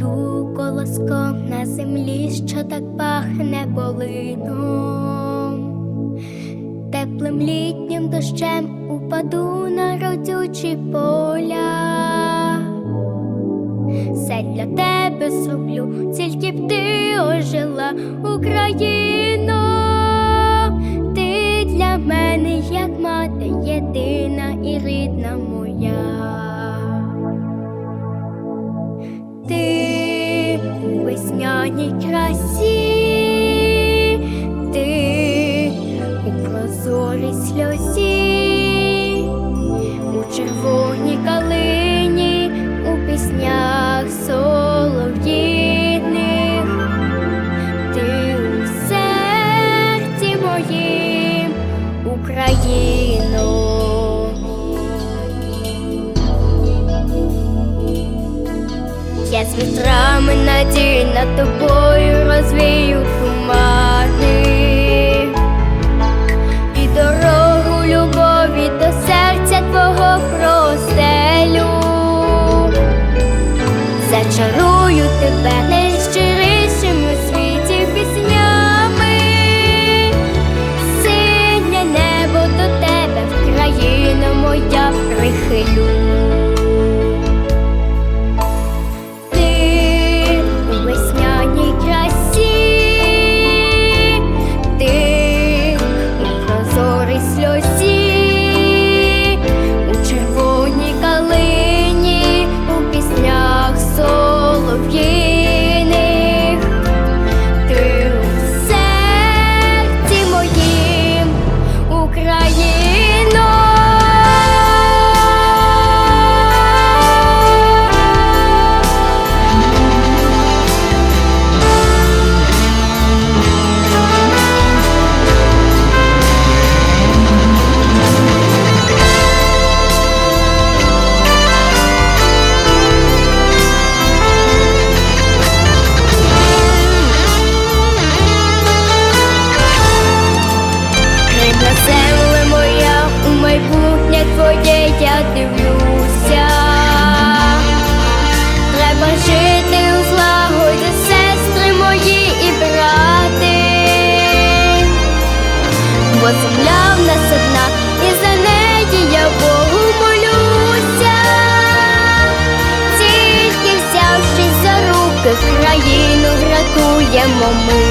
Упаду колоском на землі, що так пахне полином. Теплим літнім дощем упаду на родючі поля. Все для тебе зроблю, тільки б ти ожила, Україно. Ти для мене, як мати, єдина і рідна моя. Весняній красі, ти у прозорій сльозі, Я з вітрами надій над тобою розвію тумани Тільки взявшись за руки, країну врятуємо ми.